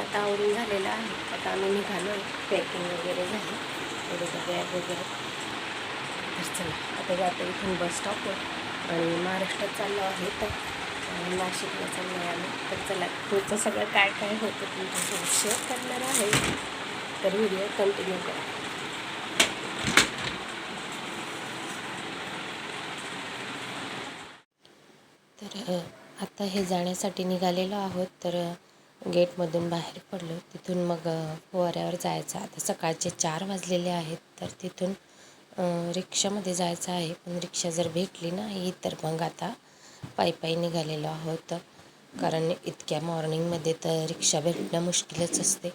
आता आवरून झालेलं आहे. आता आम्ही निघालो. पॅकिंग वगैरे झाली. थोडंसं बॅग वगैरे. तर चला आता जातो इथून बस स्टॉपवर आणि महाराष्ट्रात चाललो आहे तर नाशिकला चाललो आहे आम्ही. तर चला पुढचं सगळं काय काय होतं तुमच्यासोबत शेअर करणार आहे. तर व्हिडिओ कंटिन्यू करा. तर आता हे जाण्यासाठी निघालेलो आहोत. तर गेटमधून बाहेर पडलो. तिथून मग फुवाऱ्यावर जायचं. आता सकाळचे चार वाजलेले आहेत तर तिथून रिक्षामध्ये जायचं आहे. पण रिक्षा जर भेटली नाही तर मग आता पायी पायी निघालेलो आहोत. कारण इतक्या मॉर्निंगमध्ये तर रिक्षा भेटणं मुश्किलच असते.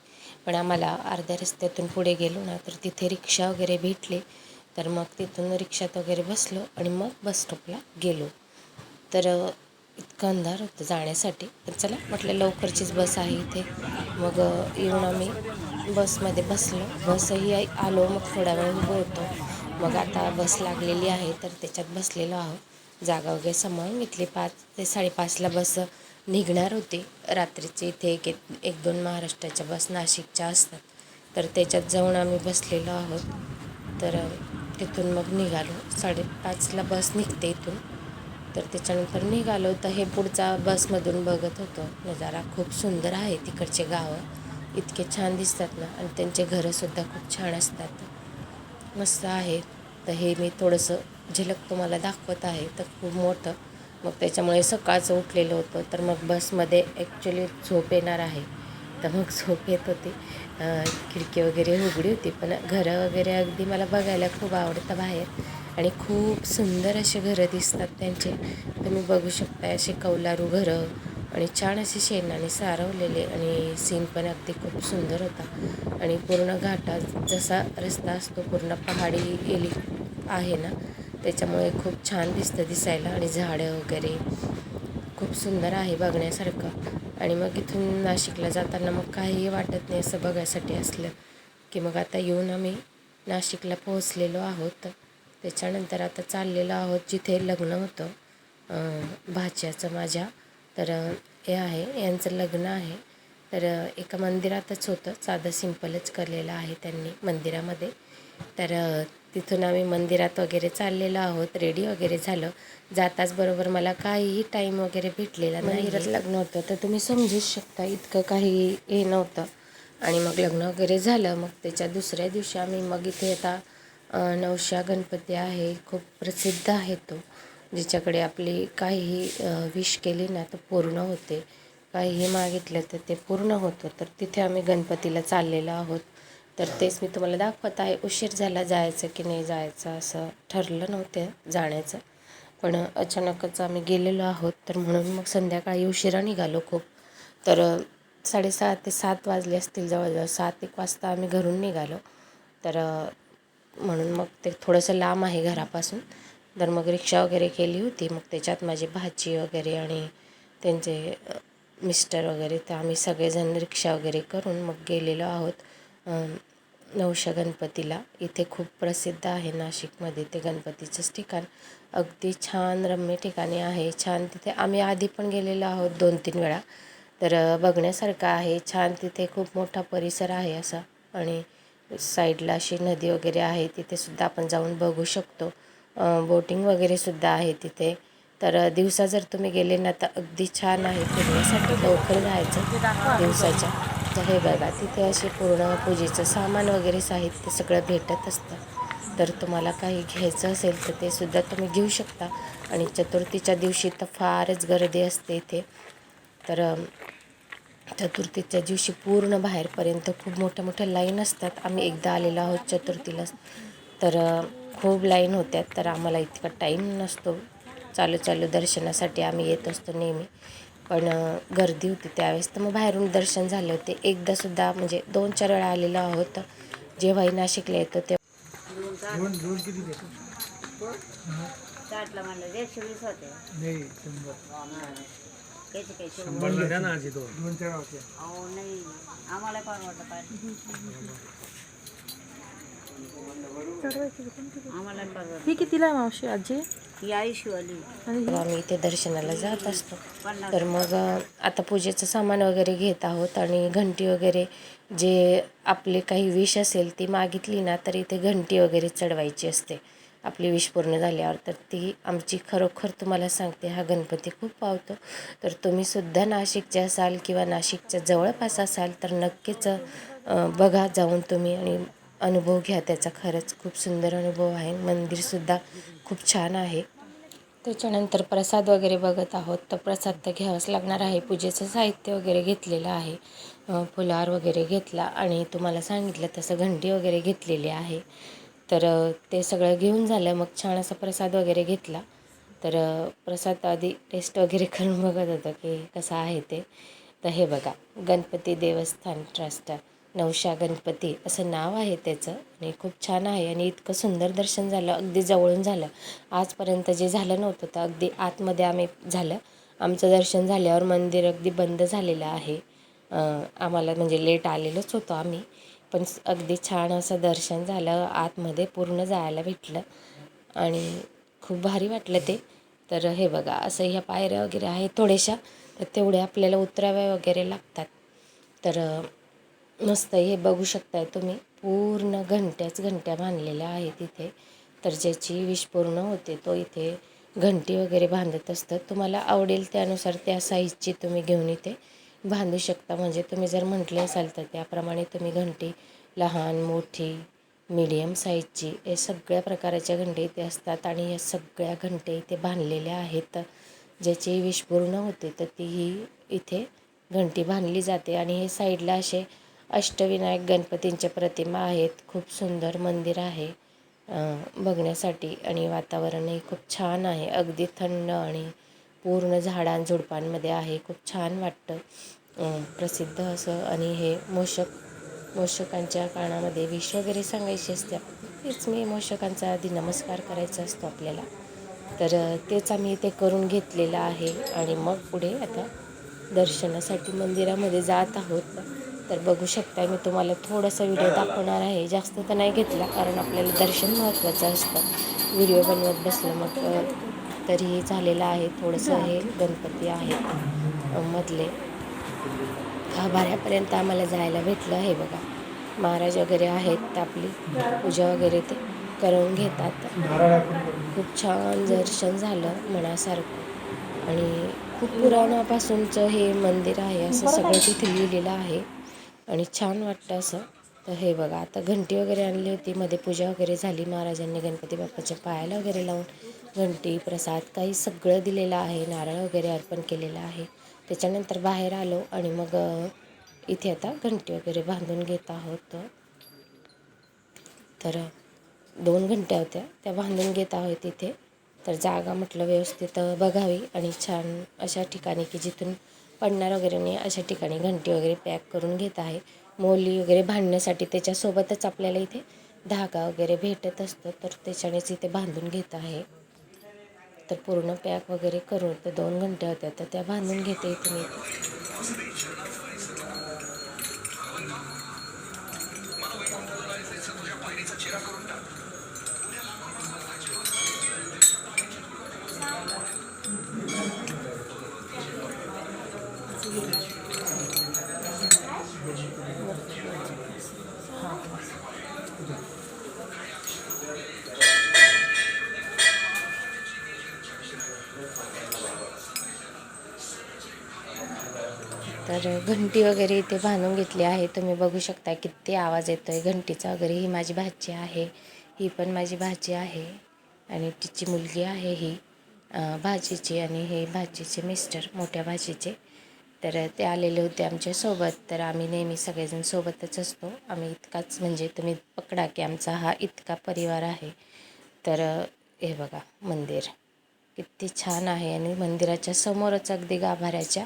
पण आम्हाला अर्ध्या रस्त्यातून पुढे गेलो ना तर तिथे रिक्षा वगैरे भेटली. तर मग तिथून रिक्षात वगैरे बसलो आणि मग बस स्टॉपला गेलो. तर इतकं अंधार होतं जाण्यासाठी. पण चला म्हटलं लवकरचीच बस आहे इथे. मग येऊन आम्ही बसमध्ये बसलो. बसही आलो मग थोडा वेळ उभं होतो मग आता बस लागलेली आहे तर त्याच्यात बसलेलो आहोत. जागा वगैरे सांभाळून घेतली पाच ते साडेपाचला बस निघणार होती. रात्रीचे इथे एक एक दोन महाराष्ट्राच्या बस नाशिकच्या असतात. तर त्याच्यात जाऊन आम्ही बसलेलो आहोत. तर तिथून मग निघालो. साडेपाचला बस निघते इथून. तर त्याच्यानंतर निघालो. तर हे पुढचा बसमधून बघत होतो. नजारा खूप सुंदर आहे. तिकडचे गावं इतके छान दिसतात ना. आणि त्यांचे घरंसुद्धा खूप छान असतात. मस्त आहे. तर हे मी थोडंसं झलक तुम्हाला दाखवत आहे. तर खूप मोठं. मग त्याच्यामुळे सकाळचं उठलेलं होतं. तर मग बसमध्ये ॲक्च्युली झोप येणार आहे. तर मग झोप येत होती. खिडकी वगैरे उघडी होती. पण घरं वगैरे अगदी मला बघायला खूप आवडतं बाहेर. आणि खूप सुंदर असे घरं दिसतात त्यांचे. तुम्ही बघू शकता असे कौलारू घरं आणि छान असे शेणाने सारवलेले आणि सीन पण अगदी खूप सुंदर होता. आणि पूर्ण घाटात जसा रस्ता असतो पूर्ण पहाडी एली आहे ना त्याच्यामुळे खूप छान दिसतं दिसायला आणि झाडं वगैरे. खूप सुंदर आहे बघण्यासारखं. आणि मग इथून नाशिकला जाताना मग काहीही वाटत नाही असं बघायसाठी असलं की मग आता येऊन आम्ही नाशिकला पोहोचलेलो आहोत. त्याच्यानंतर आता चाललेलो आहोत जिथे लग्न होतं भाच्याचं माझ्या. तर हे आहे यांचं लग्न आहे. तर एका मंदिरातच होतं. साधं सिंपलच केलेलं आहे त्यांनी मंदिरामध्ये. तर तिथून आम्ही मंदिरात वगैरे चाललेलो आहोत. रेडी वगैरे झालं. जाताच बरोबर मला काहीही टाईम वगैरे भेटलेला नाही मंदिरात लग्न होतं. तर तुम्ही समजूच शकता इतकं काही हे नव्हतं. आणि मग लग्न वगैरे झालं. मग त्याच्या दुसऱ्या दिवशी आम्ही मग इथे आता नवशा गणपती आहे खूप प्रसिद्ध आहे तो ज्याच्याकडे आपली काहीही विश केली ना तर पूर्ण होते. काहीही मागितलं तर ते पूर्ण होतं. तर तिथे आम्ही गणपतीला चाललेलो आहोत. तर तेच मी तुम्हाला दाखवत आहे. उशीर झाला जायचं की नाही जायचं असं ठरलं नव्हतं जाण्याचं. पण अचानकच आम्ही गेलेलो आहोत. तर म्हणून मग संध्याकाळी उशिरा निघालो खूप. तर साडेसहा ते सात वाजले असतील जवळजवळ. सात एक वाजता आम्ही घरून निघालो. तर म्हणून मग ते थोडंसं लांब आहे घरापासून. तर मग रिक्षा वगैरे केली होती. मग त्याच्यात माझी भाची वगैरे आणि त्यांचे मिस्टर वगैरे तर आम्ही सगळेजण रिक्षा वगैरे करून मग गेलेलो आहोत नवशा गणपतीला. इथे खूप प्रसिद्ध आहे नाशिकमध्ये ते गणपतीचंच ठिकाण. अगदी छान रम्य ठिकाणी आहे. छान तिथे आम्ही आधी पण गेलेलो आहोत दोन तीन वेळा. तर बघण्यासारखं आहे. छान तिथे खूप मोठा परिसर आहे असा. आणि साईडला अशी नदी वगैरे आहे तिथेसुद्धा आपण जाऊन बघू शकतो. बोटिंग वगैरेसुद्धा आहे तिथे. तर दिवसा जर तुम्ही गेले ना तर अगदी छान आहे फिरण्यासाठी. लवकर जायचं दिवसाच्या. तर हे बघा तिथे असे पूर्ण पूजेचं सामान वगैरे साहित्य सगळं भेटत असतं. तर तुम्हाला काही घ्यायचं असेल तर ते सुद्धा तुम्ही घेऊ शकता. आणि चतुर्थीच्या दिवशी तर फारच गर्दी असते इथे. तर चतुर्थीच्या दिवशी पूर्ण बाहेरपर्यंत खूप मोठ्या मोठ्या लाईन असतात. आम्ही एकदा आलेलो आहोत चतुर्थीला. तर खूप लाईन होत्यात तर आम्हाला इतका टाईम नसतो. चालू चालू दर्शनासाठी आम्ही येत असतो नेहमी. पण गर्दी होती त्यावेळेस. तर मग बाहेरून दर्शन झाले होते. एकदासुद्धा म्हणजे दोन चार वेळा आलेलो आहोत. जेव्हाही नाशिकला येतो ते दोन दोन किती देतो? साठला म्हणलं एकशे वीस होते. नाही शंभर द्या ना आजी दोन. दोन चार होते अहो नाही. आम्हाला पाहिजे ही कितीला आहे मावशी आजी? ही आली आणि ही? आम्ही इथे दर्शनाला जात असतो. तर मग अ, आता पूजेचं सामान वगैरे घेत आहोत आणि घंटी वगैरे जे आपले काही विश असेल ती मागितली ना तर इथे घंटी वगैरे चढवायची असते. आपली विश पूर्ण झाल्यावर तर ती आमची खरोखर तुम्हाला सांगते हा गणपती खूप पावतो. तर तुम्ही सुद्धा नाशिकचे असाल किंवा नाशिकच्या जवळपास असाल तर नक्कीच बघा जाऊन तुम्ही आणि अनुभव घ्या. त्याचा खरंच खूप सुंदर अनुभव आहे. मंदिरसुद्धा खूप छान आहे. त्याच्यानंतर प्रसाद वगैरे बघत आहोत. तर प्रसाद तर घ्यावाच लागणार आहे. पूजेचं साहित्य वगैरे घेतलेलं आहे. फुलार वगैरे घेतला आणि तुम्हाला सांगितलं तसं घंटी वगैरे घेतलेली आहे. तर ते सगळं घेऊन झालं. मग छान असा प्रसाद वगैरे घेतला. तर प्रसाद आधी टेस्ट वगैरे करून बघत होतं की कसा आहे ते. तर हे बघा गणपती देवस्थान ट्रस्ट नवशा गणपती असं नाव आहे त्याचं आणि खूप छान आहे आणि इतकं सुंदर दर्शन झालं अगदी जवळून झालं. आजपर्यंत जे झालं नव्हतं तर अगदी आतमध्ये आम्ही झालं. आमचं दर्शन झाल्यावर मंदिर अगदी बंद झालेलं आहे. आम्हाला म्हणजे लेट आलेलोच होतो आम्ही. पण अगदी छान असं दर्शन झालं आतमध्ये पूर्ण जायला भेटलं आणि खूप भारी वाटलं ते. तर हे बघा असं ह्या पायऱ्या वगैरे आहेत थोड्याशा तर तेवढ्या आपल्याला उतराव्या वगैरे लागतात. तर मस्त हे बघू शकताय तुम्ही पूर्ण घंट्याच घंट्या बांधलेल्या आहेत इथे. तर ज्याची विश पूर्ण होते तो इथे घंटी वगैरे बांधत असतात. तुम्हाला आवडेल त्यानुसार त्या साईजची तुम्ही घेऊन इथे. बांधू शकता. म्हणजे तुम्ही जर म्हटले असाल तर त्याप्रमाणे तुम्ही घंटी लहान मोठी मीडियम साईजची हे सगळ्या प्रकारच्या घंटे इथे असतात आणि या सगळ्या घंटे इथे बांधलेल्या आहेत. ज्याची विश पूर्ण होते तर तीही इथे घंटी बांधली जाते. आणि हे साईडला असे अष्टविनायक गणपतींच्या प्रतिमा आहेत. खूप सुंदर मंदिर आहे. बघण्यासाठी आणि वातावरणही खूप छान आहे. अगदी थंड आणि पूर्ण झाडांझुडपांमध्ये आहे. खूप छान वाटतं. प्रसिद्ध असं आणि हे मोषक मोषकांच्या कानामध्ये विष वगैरे सांगायची असते. तेच मी मोषकांचा आधी नमस्कार करायचा असतो आपल्याला. तर तेच आम्ही इथे करून घेतलेलं आहे आणि मग पुढे आता दर्शनासाठी मंदिरामध्ये जात आहोत. तर बघू शकता मी तुम्हाला थोडासा व्हिडिओ दाखवणार आहे. जास्त तर नाही घेतला कारण आपल्याला दर्शन महत्त्वाचं असतं. व्हिडिओ बनवत बसलं मग अ, तरीही झालेलं आहे. थोडंसं हे गणपती आहेत अ, मधले. गाभाऱ्यापर्यंत आम्हाला जायला भेटलं हे बघा. महाराज वगैरे आहेत तर आपली. पूजा वगैरे ते करून घेतात. खूप छान दर्शन झालं मनासारखं. आणि खूप पुराणापासूनचं हे मंदिर आहे. असं सगळं तिथे लिहिलेलं आहे. आणि छान वाटतं असं. तर हे बघा आता घंटी वगैरे आणली होती. मध्ये पूजा वगैरे झाली. महाराजांनी गणपती बाप्पाच्या पायाला वगैरे लावून घंटी प्रसाद काही सगळं दिलेलं आहे. नारळ वगैरे अर्पण केलेलं आहे. त्याच्यानंतर बाहेर आलो आणि मग इथे आता घंटी वगैरे बांधून घेत आहोत. तर दोन घंट्या होत्या त्या बांधून घेत आहोत इथे. तर जागा म्हटलं व्यवस्थित बघावी आणि छान अशा ठिकाणी की जिथून पडणार वगैरे नाही. अशा ठिकाणी घंटी वगैरे पॅक करून घेत आहे. मोली वगैरे बांधण्यासाठी त्याच्यासोबतच आपल्याला इथे धागा वगैरे भेटत असतो. तर त्याच्यानेच इथे बांधून घेत आहे. तर पूर्ण पॅक वगैरे करून तर दोन घंटे होत्या. तर त्या बांधून घेते इथे मी. तर घंटी वगैरे इथे बांधून घेतली आहे. तुम्ही बघू शकता किती आवाज येतो आहे घंटीचा वगैरे ही माझी भाची आहे. ही पण माझी भाची आहे. आणि तिची मुलगी आहे ही भाजीची आणि हे भाजीचे मिस्टर मोठ्या भाजीचे तर ते आलेले होते आमच्यासोबत तर आम्ही नेहमी सगळेजण सोबतच असतो. आम्ही इतकाच म्हणजे तुम्ही पकडा की आमचा हा इतका परिवार आहे. तर हे बघा मंदिर. किती छान आहे. आणि मंदिराच्या समोरच अगदी गाभाऱ्याच्या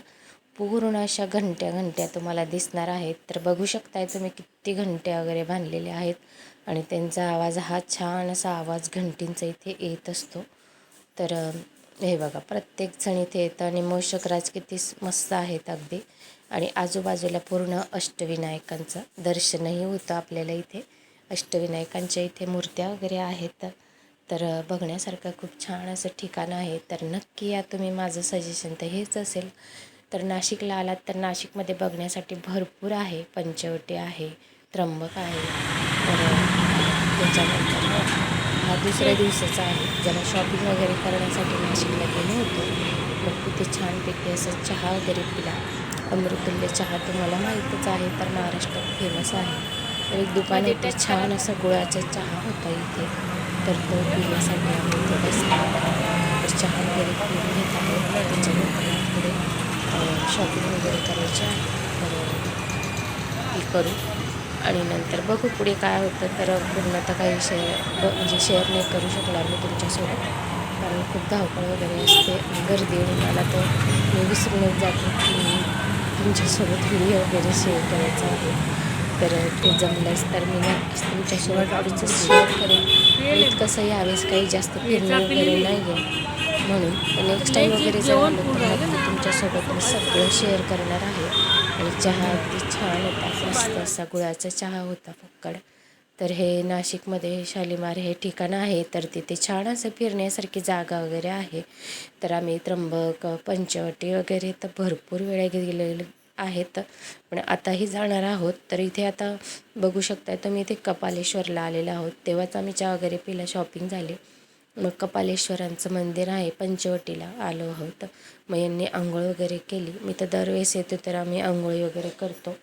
पूर्ण अशा घंट्या घंट्या तुम्हाला दिसणार आहेत. तर बघू शकताय तुम्ही किती घंट्या वगैरे बांधलेल्या आहेत. आणि त्यांचा आवाज हा छान असा आवाज घंटींचा इथे येत असतो. तर हे बघा प्रत्येकजण इथे येतं आणि मोषकराज किती मस्त आहेत अगदी. आणि आजूबाजूला पूर्ण अष्टविनायकांचं दर्शनही होतं आपल्याला इथे. अष्टविनायकांच्या इथे मूर्त्या वगैरे आहेत. तर बघण्यासारखं खूप छान असं ठिकाण आहे. तर नक्की या तुम्ही माझं सजेशन तर हेच असेल. तर नाशिकला आलात तर नाशिकमध्ये बघण्यासाठी भरपूर आहे पंचवटी आहे त्र्यंबक आहे. तर त्याच्यानंतर हा दुसऱ्या दिवसाचा आहे. ज्याला शॉपिंग वगैरे करण्यासाठी नाशिकला गेलो होतो. मग तिथे छानपैकी असं चहा वगैरे पिला. अमृतुल्य चहा तुम्हाला माहीतच आहे तर महाराष्ट्रात फेमस आहे. तर एक दुकान इथे छान असा गुळाचा चहा होता इथे. तर तो पिण्यासाठी आम्ही थोडंसं चहा वगैरे पिऊन घेत आहोत. त्याच्यानंतर इकडे शॉपिंग वगैरे करायची आहे तर ती करू. आणि नंतर बघू पुढे काय होतं. तर पूर्ण तर काही शेअर ब म्हणजे शेअर नाही करू शकणार मी तुमच्यासोबत. कारण खूप धावपळ वगैरे असते गर्दी आणि मला तर मी विसरूनच जाते की तुमच्यासोबत व्हिडिओ वगैरे शेअर करायचा आहे. तर ते जमलंच तर मी नक्कीच तुमच्यासोबत पुढचं शेअर करेन. मी कसं यावेळेस काही जास्त फिरणं वगैरे नाही आहे म्हणून नेक्स्ट टाईम वगैरे जर आलो तर तुमच्यासोबत मी सगळं शेअर करणार आहे. आणि चहा अगदी छान होता मस्त असा गुळाचा चहा होता फक्कड तर हे नाशिकमध्ये शालिमार हे ठिकाण आहे तर तिथे छान असं फिरण्यासारखी जागा वगैरे आहे. तर आम्ही त्र्यंबक पंचवटी वगैरे तर भरपूर वेळा गेलेले आहेत. पण आताही जाणार आहोत. तर इथे आता बघू शकता तुम्ही इथे कपालेश्वरला आलेलो आहोत. तेव्हाच आम्ही चहा वगैरे पिला शॉपिंग झाली. मग कपालेश्वरांचं मंदिर आहे पंचवटीला आलो आहोत. मग यांनी आंघोळ वगैरे केली. मी तर दरवेळेस येतो तर आम्ही आंघोळी वगैरे करतो.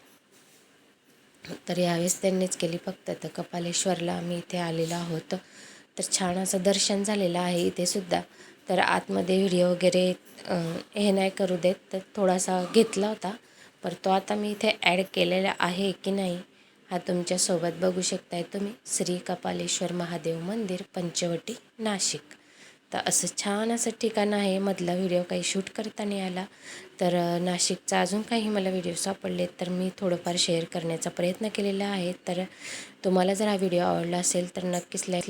तर यावेळेस त्यांनीच केली फक्त. तर कपालेश्वरला आम्ही इथे आलेलो आहोत. तर छान असं दर्शन झालेलं आहे इथे सुद्धा. तर आतमध्ये व्हिडिओ वगैरे हे नाही करू देत. तर थोडासा घेतला होता. पर तो आता मी इथे ॲड केलेला आहे की नाही हा तुमच्यासोबत बघू शकताय तुम्ही. श्री कपालेश्वर महादेव मंदिर पंचवटी नाशिक. तर असं छान असं ठिकाण आहे. मधला व्हिडिओ काही शूट करता नाही आला. तर नाशिकचा अजून काही मला व्हिडिओ सापडले तर मी थोडंफार शेअर करण्याचा प्रयत्न केलेला आहे. तर तुम्हाला जर हा व्हिडिओ आवडला असेल तर नक्कीच लाईक